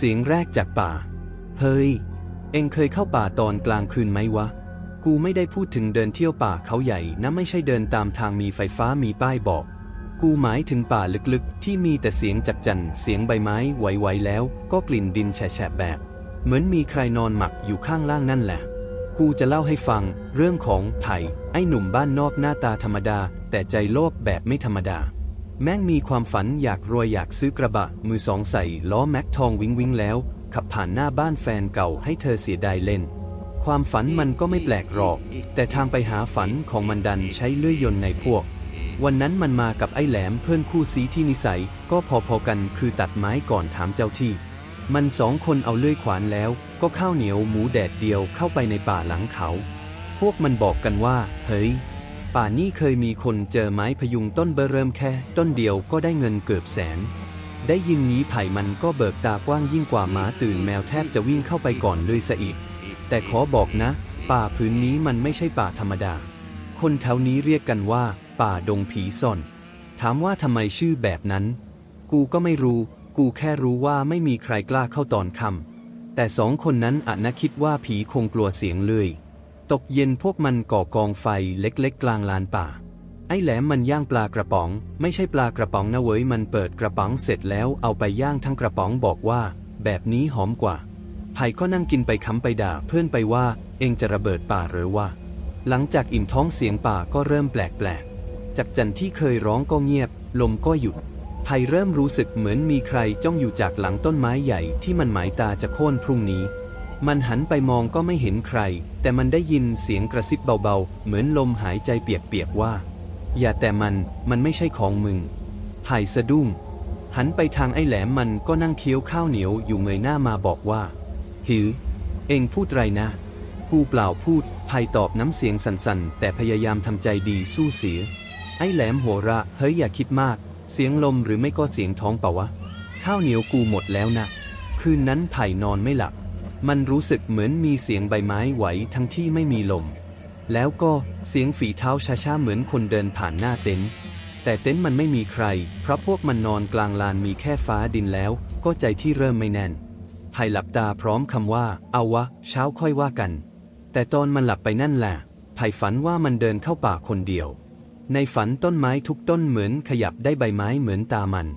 เสียงแรกจากป่า เฮ้ย เอ็งเคยเข้าป่าตอนกลางคืนไหมวะ กูไม่ได้พูดถึงเดินเที่ยวป่าเขาใหญ่นะไม่ใช่เดินตามทางมีไฟฟ้ามีป้ายบอก กูหมายถึงป่าลึกๆ ที่มีแต่เสียงจักจั่นเสียงใบไม้ไหวๆแล้ว ก็กลิ่นดินแฉะแบบ เหมือนมีใครนอนหมักอยู่ข้างล่างนั่นแหละ กูจะเล่าให้ฟัง เรื่องของไผ่ไอ้หนุ่มบ้านนอกหน้าตาธรรมดา แต่ใจโลภแบบไม่ธรรมดา แม่งมีความฝันอยากรวยอยากซื้อกระบะ มือสองใส่ล้อแม็กทองวิงวิงแล้ว ขับผ่านหน้าบ้านแฟนเก่าให้เธอเสียดายเล่น ความฝันมันก็ไม่แปลกหรอก แต่ทางไปหาฝันของมันดันใช้เลื่อยยนต์ในพวก วันนั้นมันมากับไอ้แหลมเพื่อนคู่ซีที่นิสัย ก็พอๆกันคือตัดไม้ก่อนถามเจ้าที่ มันสองคนเอาเลื่อยขวานแล้ว ก็ข้าวเหนียวหมูแดดเดียวเข้าไปในป่าหลังเขา พวกมันบอกกันว่า เฮ้ย ป่านี่เคยมีคนเจอไม้พยุงต้นเบอร์เริ่มแค่ ต้นเดียวก็ได้เงินเกือบแสน ได้ยินนี้ไผ่มันก็เบิกตากว้างยิ่งกว่าหมาตื่นแมวแทบจะวิ่งเข้าไปก่อนเลยซะอีก แต่ขอบอกนะ ป่าพื้นนี้มันไม่ใช่ป่าธรรมดา คนแถวนี้เรียกกันว่า ป่าดงผีซ่อน ถามว่าทำไมชื่อแบบนั้น กูก็ไม่รู้ กูแค่รู้ว่าไม่มีใครกล้าเข้าตอนคำแต่สองคนนั้นอาจนะคิดว่าผีคงกลัวเสียงเลย ตกเย็นพวกมันก่อกองไฟเล็กๆ กลางลานป่า ไอ้แหลมมันย่างปลากระป๋อง ไม่ใช่ปลากระป๋องนะเว้ยมันเปิดกระป๋องเสร็จแล้วเอาไปย่างทั้งกระป๋องบอกว่า แบบนี้หอมกว่าไผ่ก็นั่งกินไปค้ำไปด่าเพื่อนไปว่า เองจะระเบิดป่าหรือว่า หลังจากอิ่มท้องเสียงป่าก็เริ่มแปลกๆจากจันที่เคยร้องก็เงียบ ลมก็หยุดไผ่เริ่มรู้สึกเหมือนมีใครจ้องอยู่จากหลังต้นไม้ใหญ่ที่มันหมายตาจะโค่นพรุ่งนี้ มันหันไปมองก็ไม่เห็นใคร แต่มันได้ยินเสียงกระซิบเบาๆ เหมือนลมหายใจเปียกๆว่า อย่าแต่มันมันไม่ใช่ของมึงไผ่สะดุ้ง หันไปทางไอ้แหลมมันก็นั่งเคี้ยวข้าวเหนียวอยู่เงยหน้ามาบอกว่า หิว เองพูดไรนะ กูเปล่าพูดไผ่ตอบน้ำเสียงสั่นๆ แต่พยายามทำใจดีสู้เสีย ไอ้แหลมหัวระเฮ้ยอย่าคิดมาก เสียงลมหรือไม่ก็เสียงท้องเปล่าวะ ข้าวเหนียวกูหมดแล้วนะ คืนนั้นไผ่นอนไม่หลับ มันรู้สึกเหมือนมีเสียงใบไม้ไหวทั้งที่ไม่มีลม แล้วก็เสียงฝีเท้าช้าๆเหมือนคนเดินผ่านหน้าเต็นท์ แต่เต็นท์มันไม่มีใคร เพราะพวกมันนอนกลางลานมีแค่ฟ้าดินแล้ว ก็ใจที่เริ่มไม่แน่นไผ่หลับตาพร้อมคำว่า เอาวะ เช้าค่อยว่ากัน แต่ตอนมันหลับไปนั่นแหละไผ่ฝันว่ามันเดินเข้าป่าคนเดียว ในฝันต้นไม้ทุกต้นเหมือนขยับได้ใบไม้เหมือนตามัน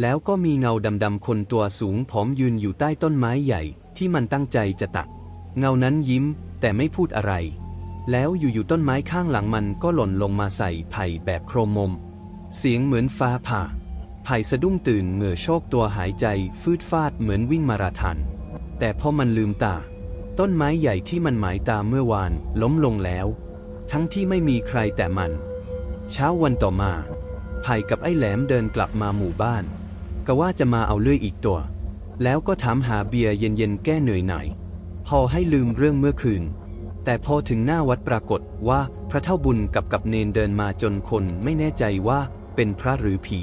แล้วก็มีเงาดำๆคนตัวสูงผอมยืนอยู่ใต้ต้นไม้ใหญ่ ที่มันตั้งใจจะตัด เงานั้นยิ้มแต่ไม่พูดอะไร แล้วอยู่ๆต้นไม้ข้างหลังมันก็หล่นลงมาใส่ไผ่แบบโครมมม เสียงเหมือนฟ้าผ่า ไผ่สะดุ้งตื่นเหงื่อโชกตัวหายใจฟืดฟาดเหมือนวิ่งมาราธอนแต่พอมันลืมตา ต้นไม้ใหญ่ที่มันหมายตาเมื่อวานล้มลงแล้ว ทั้งที่ไม่มีใครแต่มัน เช้าวันต่อมาไผ่กับไอ้แหลมเดินกลับมาหมู่บ้าน ก็ว่าจะมาเอาเลื่อยอีกตัว แล้วก็ถามหาเบียร์เย็นๆแก้เหนื่อยหน่อยพอให้ลืมเรื่องเมื่อคืน แต่พอถึงหน้าวัดปรากฏว่าพระเท่าบุญกับกับเนนเดินมาจนคนไม่แน่ใจว่าเป็นพระหรือผี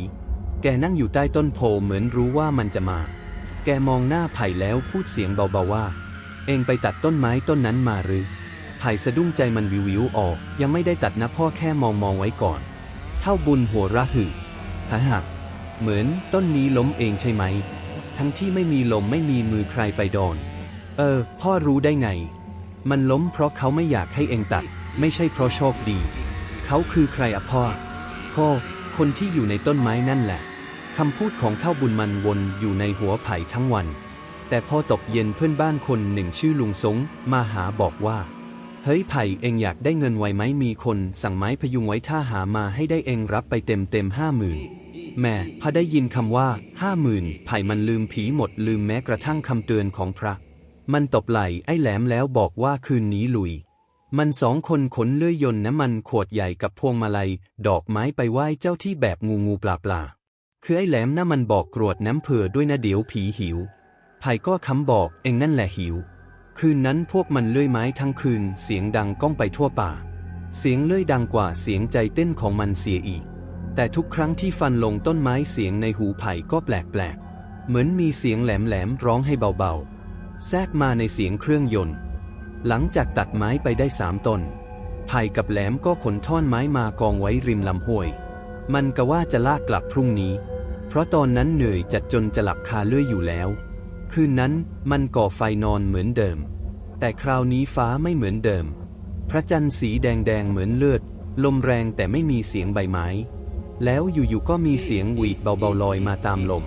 แกนั่งอยู่ใต้ต้นโพเหมือนรู้ว่ามันจะมา แกมองหน้าไผ่แล้วพูดเสียงเบาๆว่า เองไปตัดต้นไม้ต้นนั้นมาหรือไผ่สะดุ้งใจมันวิววิวออก ยังไม่ได้ตัดนะพ่อแค่มองมองไว้ก่อน เท่าบุญหัวระหึหาหักเหมือนต้นนี้ล้มเองใช่ไหม ทั้งที่ไม่มีลมไม่มีมือใครไปโดน เออ พ่อรู้ได้ไง มันล้มเพราะเขาไม่อยากให้เองตัด ไม่ใช่เพราะโชคดี เขาคือใครอะพ่อพ่อคนที่อยู่ในต้นไม้นั่นแหละคำพูดของเท่าบุญมันวนอยู่ในหัวไผ่ทั้งวัน แต่พอตกเย็นเพื่อนบ้านคนหนึ่งชื่อลุงสงมาหาบอกว่า เฮ้ยไผ่เองอยากได้เงินไวไหมมีคนสั่งไม้พยุงไว้ถ้าหามาให้ได้เองรับไปเต็มเต็มห้าหมื่น แม่พอได้ยินคำว่าห้าหมื่นไผ่มันลืมผีหมดลืมแม้กระทั่งคำเตือนของพระ มันตบไหลไอ้แหลมแล้วบอกว่าคืนนี้ลุย มันสองคนขนเลื่อยยนต์น้ำมันขวดใหญ่กับพวงมาลัย ดอกไม้ไปไหว้เจ้าที่แบบงูงูปลาปลาคือไอ้แหลมน่ะมันบอกกรวดน้ำเผื่อด้วยนะเดี๋ยวผีหิวไผ่ก็คำบอกเองนั่นแหละหิว คืนนั้นพวกมันเลื่อยไม้ทั้งคืนเสียงดังก้องไปทั่วป่า เสียงเลื่อยดังกว่าเสียงใจเต้นของมันเสียอีก แต่ทุกครั้งที่ฟันลงต้นไม้เสียงในหูไผ่ก็แปลกๆ เหมือนมีเสียงแหลมๆร้องให้เบาๆ แทรกมาในเสียงเครื่องยนต์ หลังจากตัดไม้ไปได้สามต้น ไผ่กับแหลมก็ขนท่อนไม้มากองไว้ริมลำห้วย มันก็ว่าจะลากกลับพรุ่งนี้ เพราะตอนนั้นเหนื่อยจัดจนจะหลับคาเลื่อยอยู่แล้ว คืนนั้นมันก่อไฟนอนเหมือนเดิม แต่คราวนี้ฟ้าไม่เหมือนเดิม พระจันทร์สีแดงๆเหมือนเลือด ลมแรงแต่ไม่มีเสียงใบไม้ แล้วอยู่ๆก็มีเสียงหวีดเบาๆลอยมาตามลม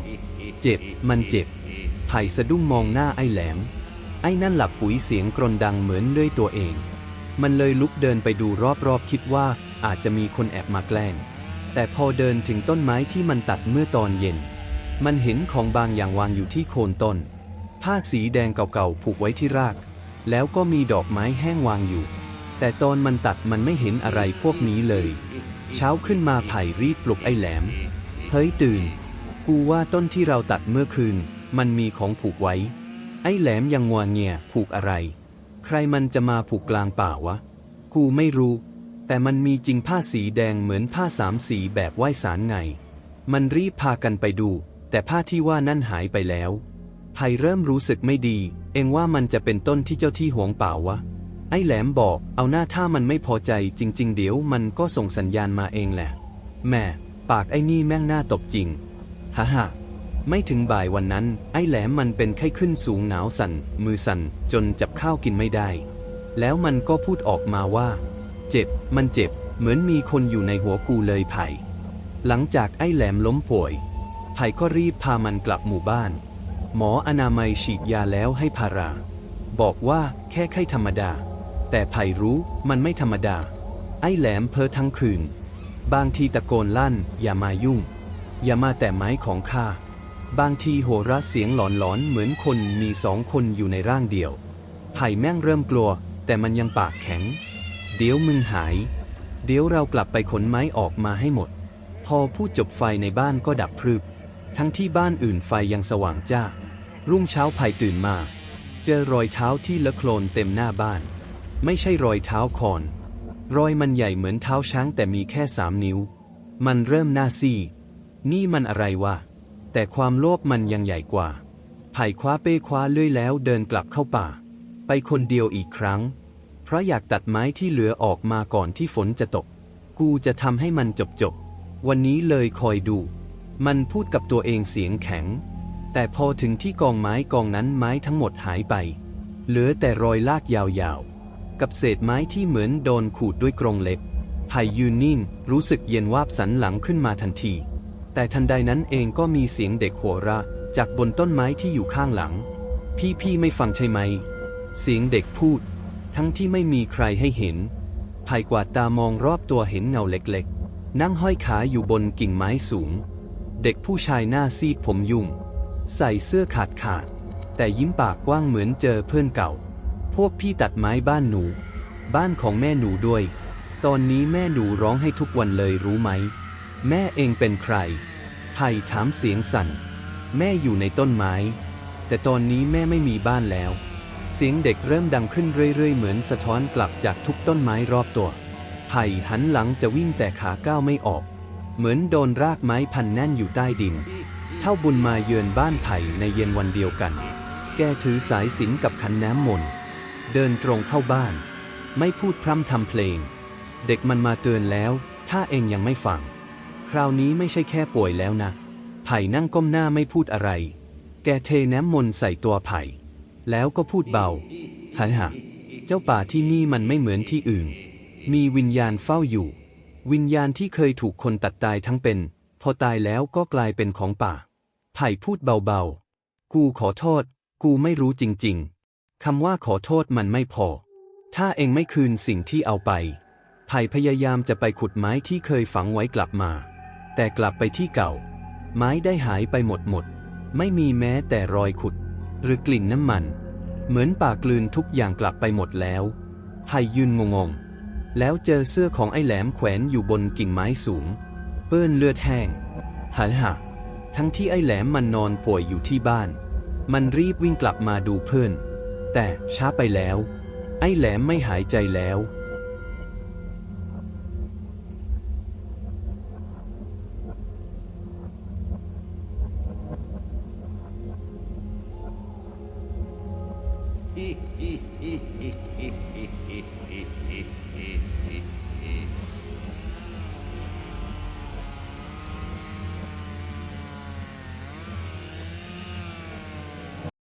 เจ็บ มันเจ็บไผ่สะดุ้งมองหน้าไอ้แหลม ไอ้นั่นหลับปุ๋ยเสียงกรนดังเหมือนด้วยตัวเอง มันเลยลุกเดินไปดูรอบๆ คิดว่าอาจจะมีคนแอบมาแกล้ง แต่พอเดินถึงต้นไม้ที่มันตัดเมื่อตอนเย็น มันเห็นของบางอย่างวางอยู่ที่โคนต้น ผ้าสีแดงเก่าๆผูกไว้ที่ราก แล้วก็มีดอกไม้แห้งวางอยู่ แต่ตอนมันตัดมันไม่เห็นอะไรพวกนี้เลย เช้าขึ้นมาไผ่รีบปลุกไอ้แหลม เฮ้ยตื่น กูว่าต้นที่เราตัดเมื่อคืน มันมีของผูกไว้ ไอ้แหลมยังงัวเงียผูกอะไร ใครมันจะมาผูกกลางป่าวะ กูไม่รู้ แต่มันมีจริงผ้าสีแดงเหมือนผ้าสามสีแบบไหวสารไง มันรีบพากันไปดู แต่ผ้าที่ว่านั่นหายไปแล้วไผ่เริ่มรู้สึกไม่ดี เองว่ามันจะเป็นต้นที่เจ้าที่หวงเปล่าวะ ไอ้แหลมบอก เอาหน้าถ้ามันไม่พอใจจริง ๆ เดี๋ยวมันก็ส่งสัญญาณมาเองแหละ แม่ ปากไอ้นี่แม่งหน้าตบจริงฮ่าฮ่าไม่ถึงบ่ายวันนั้น ไอ้แหลมมันเป็นไข้ขึ้นสูงหนาวสัน่น มือสั่น จนจับข้าวกินไม่ได้ แล้วมันก็พูดออกมาว่า เจ็บ มันเจ็บ เหมือนมีคนอยู่ในหัวกูเลยไผ่ หลังจากไอ้แหลมล้มป่วย ไผ่ก็รีบพามันกลับหมู่บ้าน หมออนามัยฉีดยาแล้วให้พารา บอกว่าแค่ไข้ธรรมดา แต่ไผ่รู้มันไม่ธรรมดา ไอ้แหลมเพ้อทั้งคืน บางทีตะโกนลั่น อย่ามายุ่ง อย่ามาแต่ไม้ของข้า บางทีโหระเสียงหลอนๆเหมือนคนมีสองคนอยู่ในร่างเดียว ไผ่แม่งเริ่มกลัว แต่มันยังปากแข็ง เดี๋ยวมึงหาย เดี๋ยวเรากลับไปขนไม้ออกมาให้หมด พอพูดจบไฟในบ้านก็ดับพรึบ ทั้งที่บ้านอื่นไฟยังสว่างจ้า รุ่งเช้าไผ่ตื่นมา เจอรอยเท้าที่เลอะโคลนเต็มหน้าบ้าน ไม่ใช่รอยเท้าคอน รอยมันใหญ่เหมือนเท้าช้างแต่มีแค่สามนิ้ว มันเริ่มหน้าซีนี่มันอะไรวะ แต่ความโลภมันยังใหญ่กว่า ไผ่คว้าเป้คว้าเลื่อยแล้วเดินกลับเข้าป่า ไปคนเดียวอีกครั้ง เพราะอยากตัดไม้ที่เหลือออกมาก่อนที่ฝนจะตก กูจะทำให้มันจบจบๆวันนี้เลยคอยดู มันพูดกับตัวเองเสียงแข็ง แต่พอถึงที่กองไม้กองนั้นไม้ทั้งหมดหายไป เหลือแต่รอยลากยาวๆ กับเศษไม้ที่เหมือนโดนขูดด้วยกรงเหล็กไผ่ยืนนิ่งรู้สึกเย็นวาบสันหลังขึ้นมาทันที แต่ทันใดนั้นเองก็มีเสียงเด็กหัวเราะจากบนต้นไม้ที่อยู่ข้างหลัง พี่พี่ไม่ฟังใช่ไหม เสียงเด็กพูด ทั้งที่ไม่มีใครให้เห็นไผ่กวาดตามองรอบตัวเห็นเงาเล็กๆ นั่งห้อยขาอยู่บนกิ่งไม้สูง เด็กผู้ชายหน้าซีดผมยุ่ง ใส่เสื้อขาดขาด แต่ยิ้มปากกว้างเหมือนเจอเพื่อนเก่า พวกพี่ตัดไม้บ้านหนู บ้านของแม่หนูด้วย ตอนนี้แม่หนูร้องให้ทุกวันเลยรู้ไหม แม่เองเป็นใครไผ่ถามเสียงสั่น แม่อยู่ในต้นไม้ แต่ตอนนี้แม่ไม่มีบ้านแล้ว เสียงเด็กเริ่มดังขึ้นเรื่อยๆ เหมือนสะท้อนกลับจากทุกต้นไม้รอบตัวไผ่หันหลังจะวิ่งแต่ขาก้าวไม่ออก เหมือนโดนรากไม้พันแน่นอยู่ใต้ดิน เท่าบุญมาเยือนบ้านไผ่ในเย็นวันเดียวกัน แกถือสายสิญจนกับขันน้ำมนต์ เดินตรงเข้าบ้าน ไม่พูดพร่ำทำเพลง เด็กมันมาเตือนแล้ว ถ้าเองยังไม่ฟัง คราวนี้ไม่ใช่แค่ป่วยแล้วนะ ไผ่นั่งก้มหน้าไม่พูดอะไร แกเทน้ำมนต์ใส่ตัวไผ่ แล้วก็พูดเบาหายหะเจ้าป่าที่นี่มันไม่เหมือนที่อื่น มีวิญญาณเฝ้าอยู่ วิญญาณที่เคยถูกคนตัดตายทั้งเป็น พอตายแล้วก็กลายเป็นของป่า ไผ่พูดเบาๆ กูขอโทษ กูไม่รู้จริง ๆ คำว่าขอโทษมันไม่พอ ถ้าเองไม่คืนสิ่งที่เอาไปไผ่พยายามจะไปขุดไม้ที่เคยฝังไว้กลับมา แต่กลับไปที่เก่า ไม้ได้หายไปหมดหมด ไม่มีแม้แต่รอยขุด หรือกลิ่นน้ำมัน เหมือนปากกลืนทุกอย่างกลับไปหมดแล้วไผ่ยืนงงๆแล้วเจอเสื้อของไอ้แหลมแขวนอยู่บนกิ่งไม้สูง เปื้อนเลือดแห้งหายหะทั้งที่ไอ้แหลมมันนอนป่วยอยู่ที่บ้าน มันรีบวิ่งกลับมาดูเพื่อน แต่ช้าไปแล้ว ไอ้แหลมไม่หายใจแล้ว Hi, hi, hi, hi, hi, hi, hi.